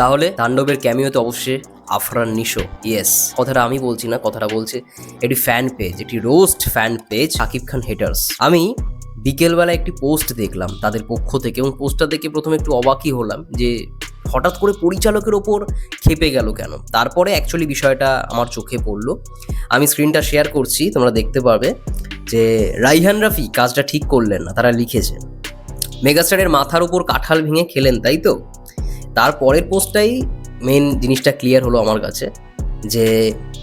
তাহলে তাণ্ডবের ক্যামিওতে অবশ্যই আফরান নিশো ইয়েস কথাটা আমি বলছি না, কথাটা বলছে এটি ফ্যান পেজ এটি roast fan page Shakib Khan haters আমি বিকেলবেলা একটি পোস্ট দেখলাম তাদের পক্ষ থেকে এবং পোস্টটা দেখে প্রথমে একটু অবাকই হলাম যে হঠাৎ করে পরিচালকের ওপর খেপে গেল কেন? তারপরে অ্যাকচুয়ালি বিষয়টা আমার চোখে পড়ল। আমি স্ক্রিনটা শেয়ার করছি, তোমরা দেখতে পারবে যে রাইহান রাফি কাজটা ঠিক করলেন না, তারা লিখেছে, মেগাস্টারের মাথার উপর কাঁঠাল ভেঙে খেলেন, তাই তো? তার পরের পোস্টটাই মেন জিনিসটা ক্লিয়ার হলো আমার কাছে, যে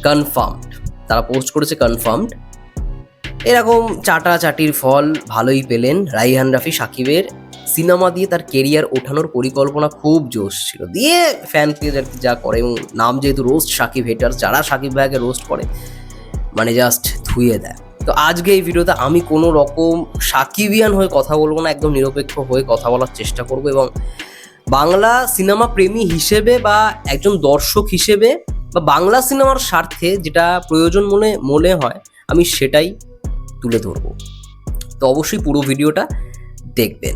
কনফার্মড তারা পোস্ট করেছে কনফার্মড এরকম চাটা চাটির ফল ভালোই পেলেন রাইহান রাফি সাকিবের। সিনেমা দিয়ে তার কেরিয়ার ওঠানোর পরিকল্পনা খুব জোশ ছিল। দিয়ে ফ্যান পেজ আর যা করে, এবং নাম যেহেতু রোস্ট সাকিব হেটার যারা সাকিব ভাইকে রোস্ট করে মানে জাস্ট ধুয়ে দেয়। তো আজকে এই ভিডিওতে আমি কোনো রকম সাকিবিয়ান হয়ে কথা বলব না, একদম নিরপেক্ষ হয়ে কথা বলার চেষ্টা করব, এবং বাংলা সিনেমা প্রেমী হিসেবে বা একজন দর্শক হিসেবে বা বাংলা সিনেমার স্বার্থে যেটা প্রয়োজন মনে মনে হয়, আমি সেটাই তুলে ধরবো। তো অবশ্যই পুরো ভিডিওটা দেখবেন।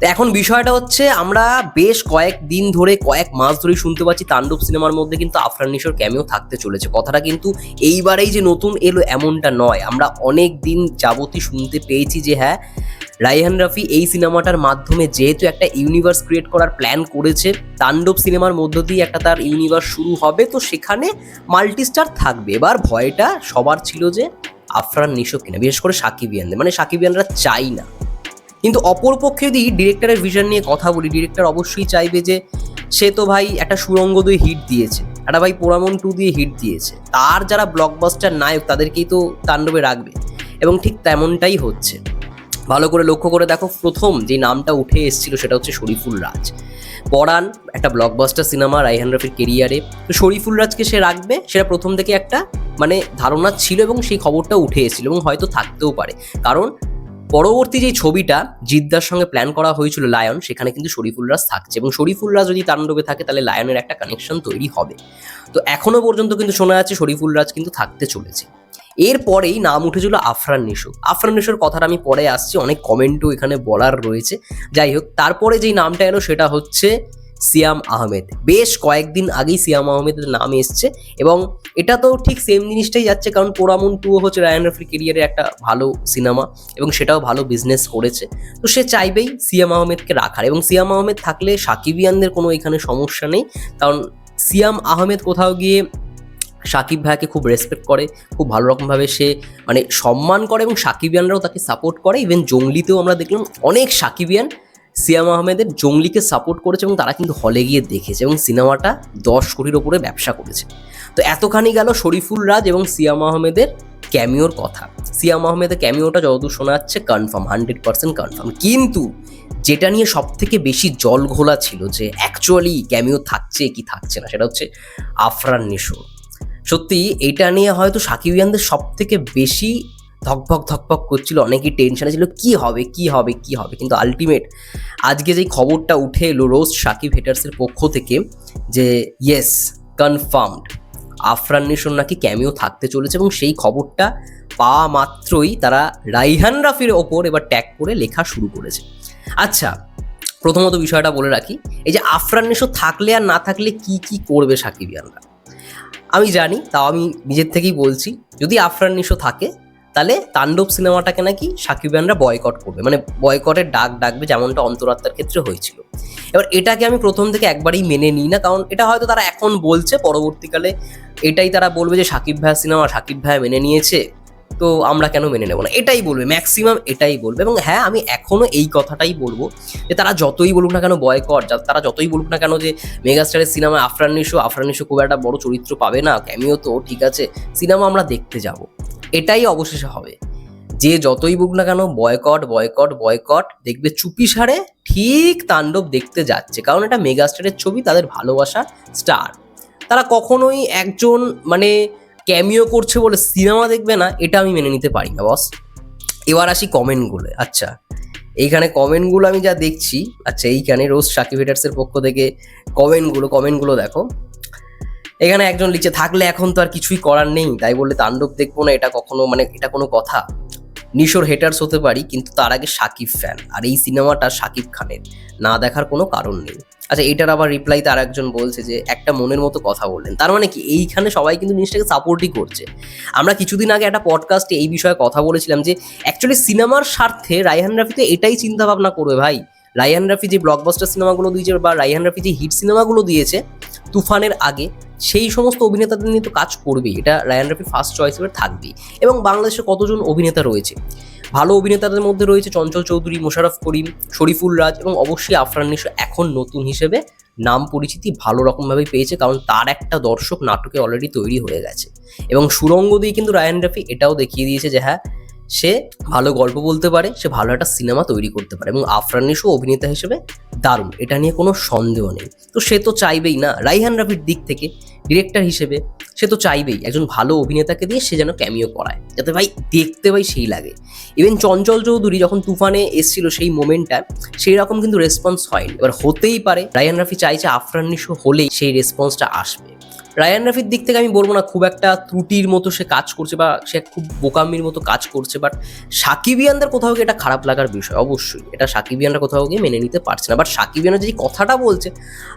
তো এখন বিষয়টা হচ্ছে, আমরা বেশ কয়েক দিন ধরে, কয়েক মাস ধরেই শুনতে পাচ্ছি তাণ্ডব সিনেমার মধ্যে কিন্তু আফরান নিশোর ক্যামিও থাকতে চলেছে। কথাটা কিন্তু এইবারেই যে নতুন এলো এমনটা নয়। আমরা অনেক দিন যাবতই শুনতে পেয়েছি যে হ্যাঁ রাইহান রাফি এই সিনেমাটার মাধ্যমে যেহেতু একটা ইউনিভার্স ক্রিয়েট করার প্ল্যান করেছে, তাণ্ডব সিনেমার মধ্য দিয়ে একটা তার ইউনিভার্স শুরু হবে, তো সেখানে মাল্টিস্টার থাকবে। এবার ভয়টা সবার ছিল যে আফরান নিশো কিনা, বিশেষ করে সাকিবিয়ানদের। মানে সাকিবিয়ানরা চাই না। কিন্তু অপরপক্ষে যদি ডিরেক্টরের ভিশন নিয়ে কথা বলি ডিরেক্টর অবশ্যই চাইবে যে সে তো ভাই একটা সুরঙ্গ দিয়ে হিট দিয়েছে। একটা ভাই পোড়ামন টু দিয়ে হিট দিয়েছে। তার যারা ব্লকবাস্টার নায়ক, তাদেরকেই তো তাণ্ডবে রাখবে। এবং ঠিক তেমনটাই হচ্ছে। ভালো করে লক্ষ্য করে দেখো, প্রথম যে নামটা উঠে এসেছিল সেটা হচ্ছে শরীফুল রাজ। পরাণ, একটা ব্লকবাস্টার সিনেমা রাইহান রফির কেরিয়ারে তো শরীফুল রাজকে সে রাখবে, সেটা প্রথম থেকে একটা মানে ধারণা ছিল এবং সেই খবরটা উঠে এসেছিল এবং হয়তো থাকতেও পারে। কারণ পরবর্তী যে ছবিটা জিদ্দার সঙ্গে প্ল্যান করা হয়েছিল লায়ন, সেখানে কিন্তু শরীফুল রাজ থাকছে। এবং শরীফুল রাজ যদি তাণ্ডবে থাকে, তাহলে লায়নের একটা কানেকশন তৈরি হবে। তো এখনও পর্যন্ত কিন্তু শোনা যাচ্ছে শরীফুল রাজ কিন্তু থাকতে চলেছে। এরপরেই নাম উঠেছিল আফরান নিশো। আফরান নিশোর কথাটা আমি পরে আসছি, অনেক কমেন্টও এখানে বলার রয়েছে। যাই হোক, তারপরে যেই নামটা এলো সেটা হচ্ছে সিয়াম আহমেদ। বেশ কয়েকদিন আগেই সিয়াম আহমেদের নাম এসছে এবং এটা তো ঠিক সেম জিনিসটাই যাচ্ছে, কারণ পোড়ামুন টুও হচ্ছে রায়ান রফির কেরিয়ারে একটা ভালো সিনেমা এবং সেটাও ভালো বিজনেস করেছে। তো সে চাইবেই সিয়াম আহমেদকে রাখার এবং সিয়াম আহমেদ থাকলে সাকিবিয়ানদের কোনো এখানে সমস্যা নেই, কারণ সিয়াম আহমেদ কোথাও গিয়ে সাকিব ভাইকে খুব রেসপেক্ট করে, খুব ভালো রকমভাবে সে মানে সম্মান করে এবং সাকিবিয়ানরাও তাকে সাপোর্ট করে। ইভেন জঙ্গলিতেও আমরা দেখলাম অনেক সাকিবিয়ান সিয়াম আহমেদের জঙ্গলিকে সাপোর্ট করেছে এবং তারা কিন্তু হলে গিয়ে দেখেছে এবং সিনেমাটা দশ কোটির ওপরে ব্যবসা করেছে। তো এতখানি গেল শরীফুল রাজ এবং সিয়াম আহমেদের ক্যামিওর কথা। সিয়াম আহমেদের ক্যামিওটা যতদূর শোনা যাচ্ছে কনফার্ম হান্ড্রেড পার্সেন্ট কনফার্ম কিন্তু যেটা নিয়ে সব থেকে বেশি জল ঘোলা ছিল যে অ্যাকচুয়ালি ক্যামিও থাকছে কি থাকছে না, সেটা হচ্ছে আফরান নিশো। সত্যি এটা নিয়ে হয়তো সাকিবিয়ানদের সব থেকে বেশি ধকভক ধকভক করছিল, অনেকেই টেনশনে ছিল, কি হবে কি হবে কি হবে? কিন্তু আলটিমেট আজকে যেই খবরটা উঠে এলো রোজ সাকিব হেটার্সের পক্ষ থেকে যে ইয়েস কনফার্মড আফরান নিশোর নাকি ক্যামিও থাকতে চলেছে এবং সেই খবরটা পাওয়া মাত্রই তারা রাইহান রাফির ওপর এবার ট্যাগ করে লেখা শুরু করেছে। আচ্ছা প্রথমত বিষয়টা বলে রাখি, এই যে আফরান নিশো থাকলে আর না থাকলে কি কি করবে সাকিবিয়ানরা? আমি জানি, তাও আমি নিজের থেকেই বলছি, যদি আফরান নিশো থাকে, তাহলে তাণ্ডব সিনেমাটাকে নাকি সাকিবিয়ানরা বয়কট করবে। মানে বয়কটের ডাক ডাকবে, যেমনটা অন্তরাত্মার ক্ষেত্রে হয়েছিল। এবার এটাকে আমি প্রথম থেকে একবারই মেনে নিই না, কারণ এটা হয়তো তারা এখন বলছে, পরবর্তীকালে এটাই তারা বলবে যে সাকিব ভাইয়া সিনেমা সাকিব ভাইয়া মেনে নিয়েছে। তো আমরা কেন মেনে নেব না? এটাই বলবে ম্যাক্সিমাম এটাই বলবে এবং হ্যাঁ আমি এখনও এই কথাটাই বলব যে তারা যতই বলুক না কেন বয়কট তারা যতই বলুক না কেন যে মেগাস্টারের সিনেমা আফরান নিশো খুব একটা বড় চরিত্র পাবে না ক্যামিও তো, ঠিক আছে সিনেমা আমরা দেখতে যাব। এটাই অবশেষে হবে। যে যতই বুক না কেন বয়কট বয়কট বয়কট দেখবে চুপি সারে ঠিক তাণ্ডব দেখতে যাচ্ছে, কারণ এটা মেগাস্টারের ছবি, তাদের ভালোবাসা স্টার তারা কখনোই একজন মানে ক্যামিও করছে বলে সিনেমা দেখবে না, এটা আমি মেনে নিতে পারি না বস এবার আসি কমেন্টগুলো আচ্ছা এইখানে কমেন্টগুলো আমি যা দেখছি আচ্ছা এইখানে রোজ সাকিব হেটার্সের পক্ষ থেকে কমেন্টগুলো কমেন্টগুলো দেখো। এখানে একজন লিখছে, থাকলে এখন তো আর কিছুই করার নেই। তাই বললে, তাণ্ডব দেখব না, এটা কখনো মানে এটা কোনো কথা। নিশোর হেটার্স হতে পারি, কিন্তু তার আগে সাকিব ফ্যান আর এই সিনেমাটা সাকিব খানের। না দেখার কোনো কারণ নেই। আচ্ছা এটার আবার রিপ্লাই তার একজন বলছে যে, একটা মনের মতো কথা বললেন। তার মানে কি, এইখানে সবাই কিন্তু জিনিসটাকে সাপোর্টই করছে। আমরা কিছুদিন আগে একটা পডকাস্টে এই বিষয়ে কথা বলেছিলাম যে অ্যাকচুয়ালি সিনেমার স্বার্থে রায়হান রাফি তো এটাই চিন্তা ভাবনা করবে ভাই। রায়হান রাফি যে ব্লকবাস্টার সিনেমাগুলো দিয়েছে বা রায়হান রাফি যে হিট সিনেমাগুলো দিয়েছে, তুফানের আগে সেই সমস্ত অভিনেতাদের নিয়ে তো কাজ করবেই। এটা রায়ান রাফি ফার্স্ট চয়েস হিসেবে থাকবেই। এবং বাংলাদেশে কতজন অভিনেতা রয়েছে? ভালো অভিনেতাদের মধ্যে রয়েছে চঞ্চল চৌধুরী, মোশাররফ করিম, শরীফুল রাজ এবং অবশ্যই আফরান নিশো এখন নতুন হিসেবে নাম পরিচিতি ভালো রকমভাবেই পেয়েছে কারণ তার একটা দর্শক নাটকে অলরেডি তৈরি হয়ে গেছে। এবং সুরঙ্গ দিয়ে কিন্তু রায়ান রাফি এটাও দেখিয়ে দিয়েছে যে হ্যাঁ সে ভালো গল্প বলতে পারে, সে ভালো একটা সিনেমা তৈরি করতে পারে এবং আফরান নিশো অভিনেতা হিসেবে দারুণ। এটা নিয়ে কোনো সন্দেহ নেই। তো সে তো চাইবেই না। রাইহান রাফির দিক থেকে ডিরেক্টর হিসেবে সে তো চাইবেই একজন ভালো অভিনেতাকে দিয়ে সে যেন ক্যামিও করায়। যাতে ভাই দেখতে ভাই সেই লাগে। ইভেন চঞ্চল চৌধুরী যখন তুফানে এসেছিল সেই মোমেন্টটা সেই রকম কিন্তু রেসপন্স হয়নি। এবার হতেই পারে। রায়ান রাফি চাইছে আফরান নিশো হলেই সেই রেসপন্সটা আসবে। রায়ান রাফির দিক থেকে আমি বলব না, খুব একটা ত্রুটির মতো সে কাজ করছে বা সে খুব বোকামির মতো কাজ করছে বাট সাকিবিয়ানদের কোথাও গিয়ে এটা খারাপ লাগার বিষয়, অবশ্যই। এটা সাকিবিয়ানরা কোথাও গিয়ে মেনে নিতে পারছে না বাট সাকিবিয়ানরা যে কথাটা বলছে,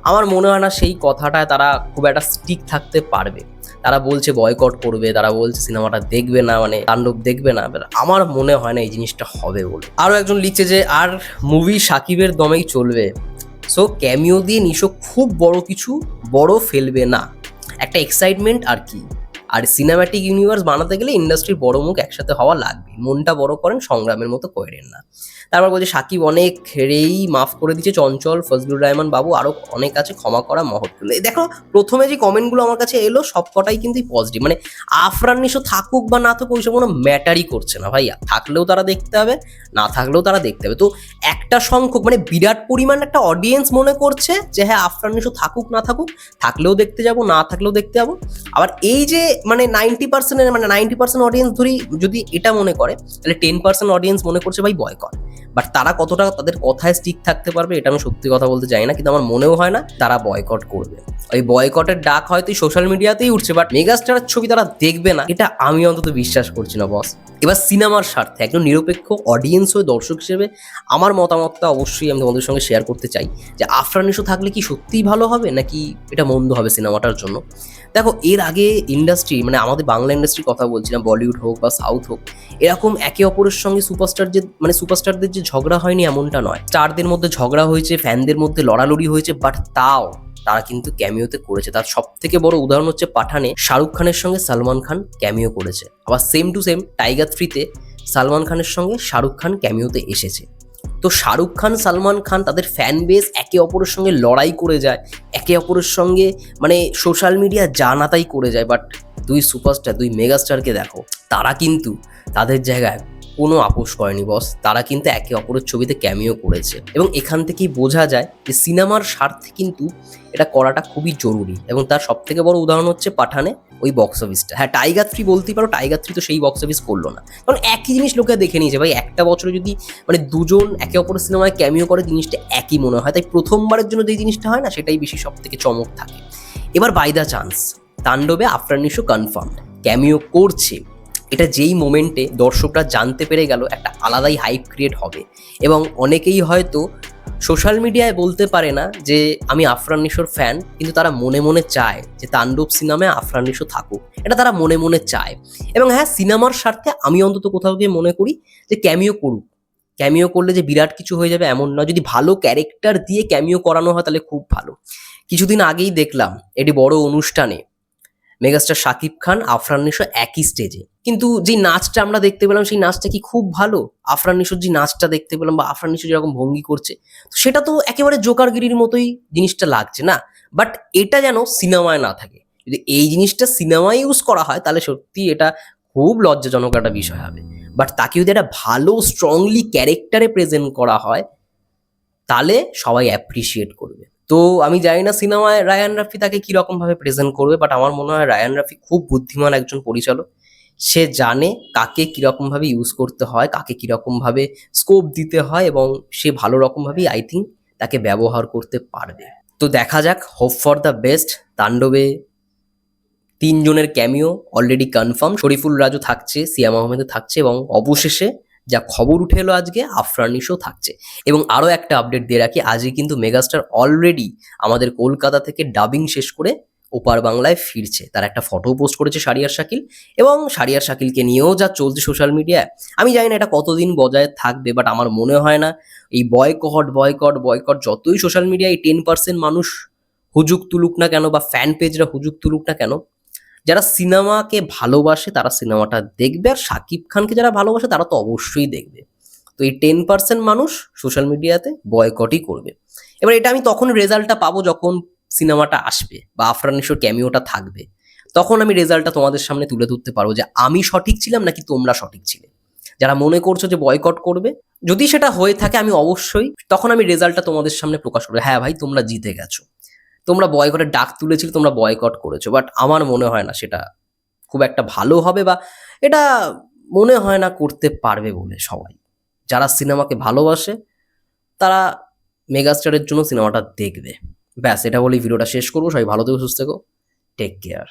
আমার মনে হয় না সেই কথাটায় তারা খুব একটা স্টিক থাকতে পারবে। তারা বলছে বয়কট করবে, তারা বলছে সিনেমাটা দেখবে না মানে তাণ্ডব দেখবে না আমার মনে হয় না এই জিনিসটা হবে বলে। আরও একজন লিখছে যে, আর মুভি সাকিবের দমেই চলবে। সো ক্যামিও দিয়ে নিশো খুব বড় কিছু বড় ফেলবে না। একটা এক্সাইটমেন্ট আর কি। আর সিনেম্যাটিক ইউনিভার্স বানাতে গেলে ইন্ডাস্ট্রির বড় মুখ একসাথে হওয়া লাগবে। মনটা বড় করেন, সংগ্রামের মতো করেন না। তারপর বলছে, সাকিব অনেক হেরেই মাফ করে দিচ্ছে, চঞ্চল, ফজলুর রহমান বাবু আরও অনেক আছে, ক্ষমা করা মহৎগুলো। দেখো, প্রথমে যে কমেন্টগুলো আমার কাছে এলো সব কটাই কিন্তু পজিটিভ মানে আফরান নিশো থাকুক বা না থাকুক ওইসব কোনো ম্যাটারই করছে না ভাইয়া। থাকলেও তারা দেখতে হবে, না থাকলেও তারা দেখতে হবে। তো একটা সংখ্যক মানে বিরাট পরিমাণ একটা অডিয়েন্স মনে করছে যে হ্যাঁ আফরান নিশো থাকুক, না থাকুক, থাকলেও দেখতে যাব, না থাকলেও দেখতে যাব। আবার এই যে মানে নাইনটি পার্সেন্টের মানে নাইনটি পার্সেন্ট অডিয়েন্স ধরি, যদি এটা মনে করে, তাহলে টেন পার্সেন্ট অডিয়েন্স মনে করছে ভাই বয়কট বাট তারা কতটা তাদের কথায় স্টিক থাকতে পারবে, এটা আমি সত্যি কথা বলতে চাই না, কিন্তু আমার মনেও হয় না তারা বয়কট করবে। ওই বয়কটের ডাক হয়তো সোশ্যাল মিডিয়াতেই উঠছে বাট মেগাস্টারের ছবি তারা দেখবে না, এটা আমি অন্তত বিশ্বাস করছি না বস এবার সিনেমার স্বার্থে, একজন নিরপেক্ষ অডিয়েন্স হয়ে দর্শক হিসেবে আমার মতামতটা অবশ্যই আমি তোমাদের সঙ্গে শেয়ার করতে চাই, যে আফরান নিশো থাকলে কি সত্যিই ভালো হবে, নাকি এটা মন্দ হবে সিনেমাটার জন্য? দেখো, এর আগে ইন্ডাস্ট্রি মানে আমাদের বাংলা ইন্ডাস্ট্রির কথা বলছিলাম বলিউড হোক বা সাউথ হোক, এরকম একে অপরের সঙ্গে সুপারস্টার যে মানে সুপারস্টারদের যে ঝগড়া হয়নি এমনটা নয়। স্টারদের মধ্যে ঝগড়া হয়েছে ফ্যানদের মধ্যে লড়ালড়ি হয়েছে বাট তাও তারা কিন্তু ক্যামিওতে করেছে। তার সব থেকে বড় উদাহরণ হচ্ছে পাঠানে, শাহরুখ খানের সঙ্গে সালমান খান ক্যামিও করেছে। আবার সেম টু সেম টাইগার থ্রিতে সালমান খানের সঙ্গে শাহরুখ খান ক্যামিওতে এসেছে। তো শাহরুখ খান, সালমান খান তাদের ফ্যান বেস একে অপরের সঙ্গে লড়াই করে যায়, একে অপরের সঙ্গে মানে সোশ্যাল মিডিয়া জানাতাই করে যায় বাট দুই সুপারস্টার দুই মেগাস্টারকে দেখো, তারা কিন্তু তাদের জায়গায় কোনো আপোষ করেনি বস তারা কিন্তু একে অপরের ছবিতে ক্যামিও করেছে। এবং এখান থেকেই বোঝা যায় যে সিনেমার স্বার্থে কিন্তু এটা করাটা খুবই জরুরি। এবং তার সব থেকে বড় উদাহরণ হচ্ছে পাঠানে ওই বক্স অফিসটা হ্যাঁ টাইগার থ্রি বলতেই পারো টাইগার থ্রি তো সেই বক্স অফিস করল না। কারণ একই জিনিস লোকে দেখে নিয়েছে। ভাই, একটা বছরে যদি মানে দুজন একে অপরের সিনেমায় ক্যামিও করে, জিনিসটা একই মনে হয়। তাই প্রথমবারের জন্য যে জিনিসটা হয় না, সেটাই বেশি সব থেকে চমক থাকে। এবার বাই দ্য চান্স তাণ্ডবে আফরান নিশো কনফার্ম ক্যামিও করছে। এটা যেই মোমেন্টে দর্শকরা জানতে পেরে গেল একটা আলাদাই হাইপ ক্রিয়েট হবে। এবং অনেকেই হয়তো সোশ্যাল মিডিয়ায় বলতে পারে না যে, আমি আফরান নিশোর ফ্যান কিন্তু তারা মনে মনে চায় যে, তাণ্ডব সিনেমায় আফরান নিশো থাকুক। এটা তারা মনে মনে চায়। এবং হ্যাঁ সিনেমার স্বার্থে আমি অন্তত কোথাও গিয়ে মনে করি যে ক্যামিও করুক। ক্যামিও করলে যে, বিরাট কিছু হয়ে যাবে এমন নয়। যদি ভালো ক্যারেক্টার দিয়ে ক্যামিও করানো হয়, তাহলে খুব ভালো। কিছুদিন আগেই দেখলাম, এটি বড় অনুষ্ঠানে মেগাস্টার শাকিব খান, আফরান নিশো একই স্টেজে কিন্তু যে নাচটা আমরা দেখতে পেলাম, সেই নাচটা কি খুব ভালো? আফরান নিশোর যে নাচটা দেখতে পেলাম বা আফরান নিশো যেরকম ভঙ্গি করছে, তো সেটা তো একেবারে জোকারগিরির মতোই জিনিসটা লাগছে না? বাট এটা যেন সিনেমায় না থাকে। যদি এই জিনিসটা সিনেমায় ইউজ করা হয়, তাহলে সত্যি এটা খুব লজ্জাজনক একটা বিষয় হবে। বাট তাকে যদি একটা ভালো স্ট্রংলি ক্যারেক্টারে প্রেজেন্ট করা হয়, তাহলে সবাই অ্যাপ্রিসিয়েট করবে। তো আমি জানি না সিনেমায় রায়ান রাফি তাকে কীরকম ভাবে প্রেজেন্ট করবে বাট আমার মনে হয় রায়ান রাফি খুব বুদ্ধিমান একজন পরিচালক। সে জানে কাকে কীরকম ভাবে ইউজ করতে হয়, কাকে কীরকম ভাবে স্কোপ দিতে হয় এবং সে ভালো রকম ভাবেই আই থিঙ্ক তাকে ব্যবহার করতে পারবে। তো দেখা যাক হোপ ফর দ্য বেস্ট তাণ্ডবে তিনজনের cameo already confirm Shariful Raju থাকছে সিয়াম আহমেদও থাকছে এবং অবশেষে যা খবর উঠে এলো আজকে আফরানিশও থাকছে। এবং আরও একটা আপডেট দিয়ে রাখি, আজই কিন্তু মেগাস্টার অলরেডি আমাদের কলকাতা থেকে ডাবিং শেষ করে ওপার বাংলায় ফিরছে। তার একটা ফটো পোস্ট করেছে সারিয়ার শাকিল এবং সারিয়ার শাকিলকে নিয়েও যা চলছে সোশ্যাল মিডিয়ায় আমি জানি না এটা কতদিন বজায় থাকবে বাট আমার মনে হয় না। এই বয়কট বয়কট বয়কট যতই সোশ্যাল মিডিয়ায় এই টেন পার্সেন্ট মানুষ হুজুক তুলুক না কেন বা ফ্যান পেজরা হুজুক তুলুক না কেন, যারা সিনেমাকে ভালোবাসে তারা সিনেমাটা দেখবে আর শাকিব খানকে যারা ভালোবাসে তারা তো অবশ্যই দেখবে। তো এই টেন পার্সেন্ট মানুষ সোশ্যাল মিডিয়াতে বয়কটই করবে। এবার এটা আমি তখন রেজাল্টটা পাবো যখন সিনেমাটা আসবে বা আফরান নিশোর ক্যামিওটা থাকবে, তখন আমি রেজাল্টটা তোমাদের সামনে তুলে ধরতে পারব যে আমি সঠিক ছিলাম নাকি তোমরা সঠিক ছিলে। যারা মনে করছ যে বয়কট করবে, যদি সেটা হয়ে থাকে আমি অবশ্যই, তখন আমি রেজাল্টটা তোমাদের সামনে প্রকাশ করব। হ্যাঁ ভাই, তোমরা জিতে গেছো। তোমরা বয়কটের ডাক তুলেছিলে, তোমরা বয়কট করেছ। বাট আমার মনে হয় না সেটা খুব একটা ভালো হবে বা এটা মনে হয় না করতে পারবে বলে সবাই। যারা সিনেমাকে ভালোবাসে, তারা মেগাস্টারের জন্য সিনেমাটা দেখবে। ব্যাস এটা বলেই ভিডিওটা শেষ করব। সবাই ভালো থেকো সুস্থ থেকো। Take care